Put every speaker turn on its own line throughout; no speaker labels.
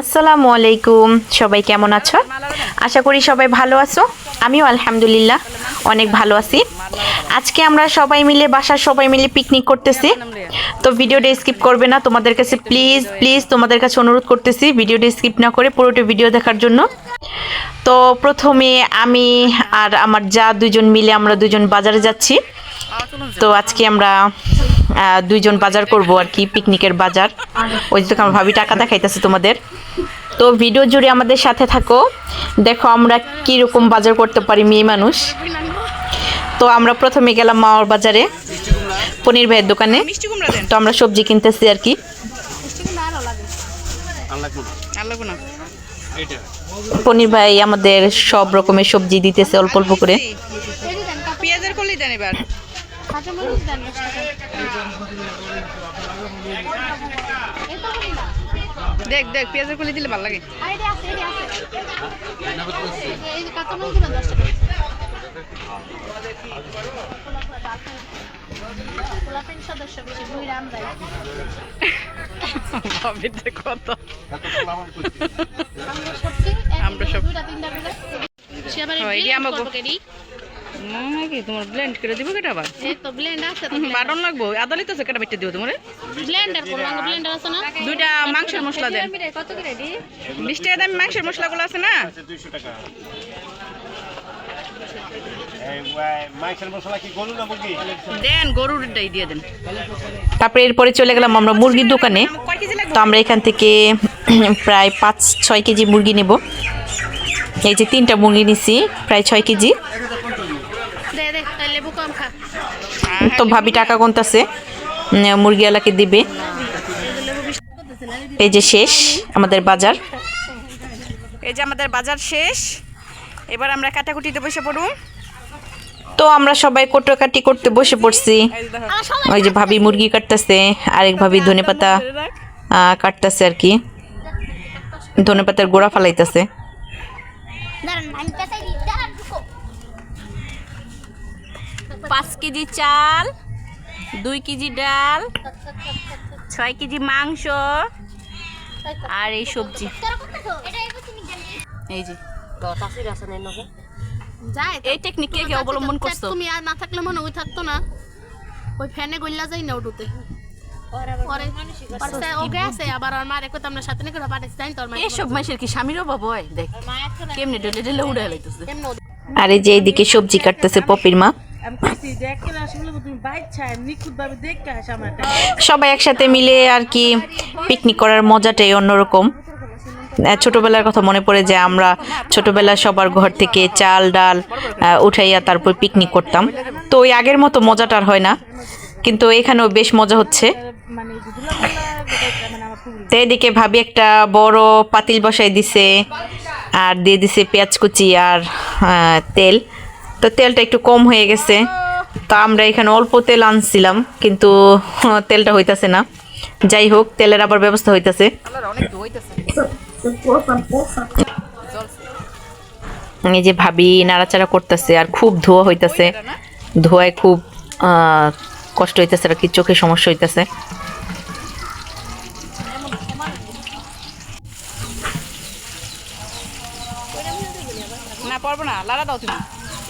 আসসালামু আলাইকুম। সবাই কেমন আছো? আশা করি সবাই ভালো আছো। আমিও আলহামদুলিল্লাহ অনেক ভালো আছি। আজকে আমরা সবাই মিলে, বাসার সবাই মিলে পিকনিক করতেছি। তো ভিডিওটা স্কিপ করবে না। তোমাদের কাছে প্লিজ প্লিজ তোমাদের কাছে অনুরোধ করতেছি ভিডিওটা স্কিপ না করে পুরোটা ভিডিও দেখার জন্য। তো প্রথমে আমি আর আমার যা দুজন মিলে আমরা দুজন বাজারে যাচ্ছি। তো আজকে আমরা দুইজন বাজার করব আর কি, পিকনিকের বাজার। ওই যে আমার ভাবি টাকা দেখাইতেছে তোমাদের। তো ভিডিও জুড়ে আমাদের সাথে থাকো। দেখো আমরা কীরকম বাজার করতে পারি মেয়ে মানুষ। তো আমরা প্রথমে গেলাম মাওয়ার বাজারে, পনির ভাইয়ের দোকানে। তো আমরা সবজি কিনতেছি আর কি। পনির ভাই আমাদের সব রকমের সবজি দিতেছে অল্প অল্প করে।
কাঁচামরিচ দেন।
দেখ দেখ পেঁয়াজের কলি দিলে ভালো লাগে।
আমরা
সব- তোমার ব্লেন্ড করে দিব কেটা আবার?
এই তো blend আছে তো,
বাটন লাগবো? আদা লিতেছে কেটা বেটে দিও তোমার।
Blender করব, আমার blender আছে না?
দুইটা মাংসের মশলা দেন।
কত করে দি?
বিশ টাকা দামি মাংসের মশলাগুলো আছে না?
দুইশো টাকা এই ওয়াই- মাংসের মশলা কি গরু না মুরগি
দেন গরুরটাই দিয়ে দেন।
তারপরে এরপরে চলে গেলাম আমরা মুরগির দোকানে। তো আমরা এখান থেকে প্রায় পাঁচ ছয় কেজি মুরগি নেব। এই যে তিনটা মুরগি নিছি প্রায় ছয় কেজি
দে, দে, আর লেবু কম খা।
তো ভাবি টাকা গুনতাছে মুরগিওয়ালাকে দিবে। এই যে শেষ আমাদের বাজার।
এই যে আমাদের বাজার শেষ। এবার আমরা কাটাকুটিতে বসে পড়ুন
তো আমরা সবাই কোটোকাটি করতে বসে পড়ছি। ওই যে ভাবি মুরগি কাটতেছে আরেক ভাবি ধনে পাতা কাটতেছে আর কি। ধনে পাতার গোড়া ফালাইতেছে।
পাঁচ কেজি চাল দুই কেজি ডাল ছয় কেজি মাংস আর এই সবজি। এই যে। এই টেকনিক কে কে অবলম্বন করছ?
তুমি না থাকলে মনে ওই থাকতো না। ওই ফ্যানে যাই না আর
এই যে এইদিকে সবজি কাটতেছে পপির মা সবাই একসাথে মিলে আর কি পিকনিক করার মজাটাই অন্যরকম। ছোটবেলার কথা মনে পড়ে যে আমরা ছোটবেলায় সবার ঘর থেকে চাল ডাল উঠাইয়া তারপর পিকনিক করতাম। তো ওই আগের মতো মজাটা আর হয় না কিন্তু এখানেও বেশ মজা হচ্ছে।
মানে মানে
তো এদিকে ভাবি একটা বড় পাতিল বসাই দিছে আর দিয়ে দিছে পেঁয়াজ কুচি আর তেল। তো তেলটা একটু কম হয়ে গেছে। তো আমরা এখানে অল্প তেল আনছিলাম, কিন্তু তেলটা হইতাছে না। যাই হোক, তেলের আবার ব্যবস্থা হইতাছে। এই যে ভাবি নাড়াচাড়া করতেছে, আর খুব ধোয়া হইতাছে। ধোয়ায় খুব কষ্ট হইতেছে, আর কি চোখে সমস্যা হইতেছে।
না পারব না, লাড়া দাও তুমি।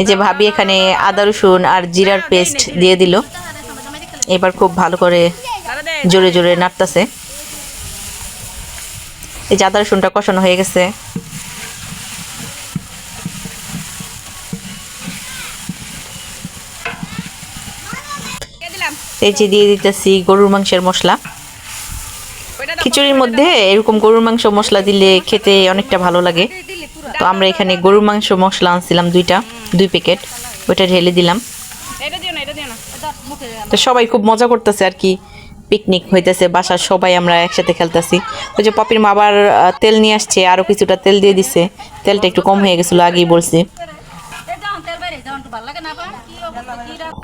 এই যে ভাবি এখানে আদা রসুন আর জিরার পেস্ট দিয়ে দিল। এবার খুব ভালো করে জোরে জোরে নাড়তেছে। এই যে আদা রসুনটা কষানো হয়ে গেছে। এই যে দিয়ে দিতেছি গরুর মাংসের মশলা। খিচুড়ির মধ্যে এরকম গরুর মাংস মশলা দিলে খেতে অনেকটা ভালো লাগে। তো আমরা এখানে গরুর মাংস মশলা আনছিলাম দুইটা। দুই প্যাকেট ওইটা ঢেলে দিলাম।
এটা দিও না এটা দিও না।
তো সবাই খুব মজা করতেছে আর কি পিকনিক হইতেছে বাসার সবাই আমরা একসাথে খেলতেছি। ওই যে পপির মা আবার তেল নিয়ে আসছে আরও কিছুটা তেল দিয়ে দিছে। তেলটা একটু কম হয়ে গেছিল আগেই বলছি।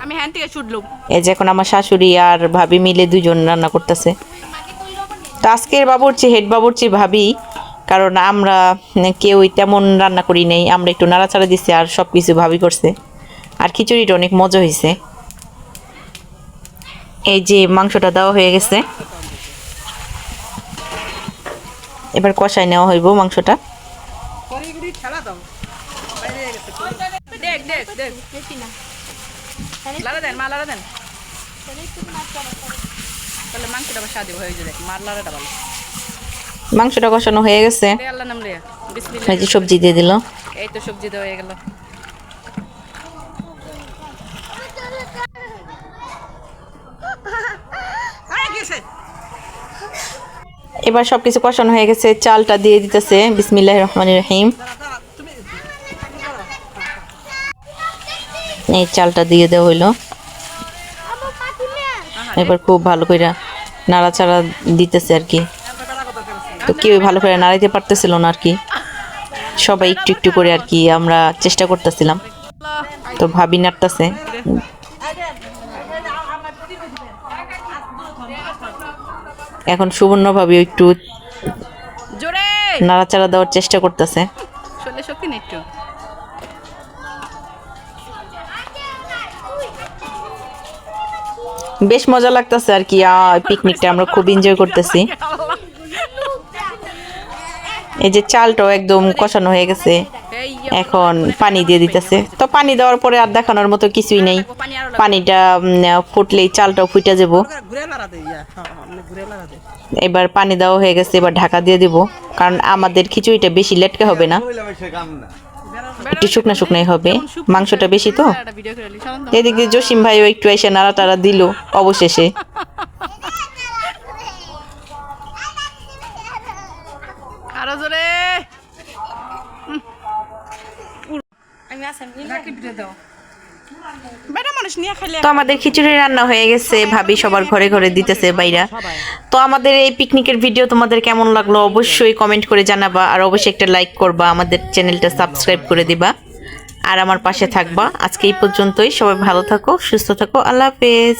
আমি হ্যান্ড থেকে ছুটলুম।
এই যে এখন আমার শাশুড়ি আর ভাবি মিলে দুজন রান্না করতেছে। তো আজকের বাবুর্চি হেড বাবুর্চি ভাবি কারণ আমরা কেউই তেমন রান্না করি নেই। আমরা একটু নাড়াচাড়া দিছি আর সব কিছু ভাবি করছে। আর খিচুড়িটা অনেক মজা হয়েছে এই যে মাংসটা দেওয়া হয়ে গেছে। এবার কষায় নেওয়া হইব মাংসটা।
মাংসটা স্বাদ হয়ে যাবে। মার লাড়াটা ভালো।
মাংসটা কষানো হয়ে গেছে। এই যে সবজি দিয়ে দিল।
এই তো সবজি দেওয়া হয়ে গেল।
এবার সব কিছু কষানো হয়ে গেছে। চালটা দিয়ে দিতেছে। বিসমিল্লাহ রহমান রহিম। এই চালটা দিয়ে দেওয়া হইল। এবার খুব ভালো করে নাড়াচাড়া দিতেছে আর কি। তো কেউ ভালো করে নাড়াইতে পারতেছিল না আর কি। সবাই একটু একটু করে আর কি আমরা চেষ্টা করতেছিলাম। তো ভাবি নাড়তেছে। এখন সুবর্ণ ভাবি একটু নাড়াচাড়া দেওয়ার চেষ্টা করতেছে। বেশ মজা লাগতেছে আর কি পিকনিকটা আমরা খুব এনজয় করতেছি। এই যে চালটাও একদম কষানো হয়ে গেছে। এখন পানি দিয়ে দিতেছে। তো পানি দেওয়ার পরে আর দেখানোর মতো কিছুই নেই। পানিটা ফুটলেই চালটাও ফুটে যাব। এবার পানি দেওয়া হয়ে গেছে, এবার ঢাকা দিয়ে দিব। কারণ আমাদের খিচুড়িটা বেশি লেটকে হবে না। একটু শুকনো শুকনাই হবে। মাংসটা বেশি তো। এদিকে জসিম ভাইও একটু এসে নাড়া টাড়া দিল অবশেষে
আরও জোরে বেটা মানুষ নিয়ে খাইলে
তো আমাদের খিচুড়ি রান্না হয়ে গেছে, ভাবি সবার ঘরে ঘরে দিতেছে বাইরা। তো আমাদের এই পিকনিকের ভিডিও তোমাদের কেমন লাগল অবশ্যই কমেন্ট করে জানাবা, আর অবশ্যই একটা লাইক করবা, আমাদের চ্যানেলটা সাবস্ক্রাইব করে দিবা, আর আমার পাশে থাকবা। আজকে এই পর্যন্তই, সবাই ভালো থাকো, সুস্থ থাকো, আল্লাহ হাফেজ।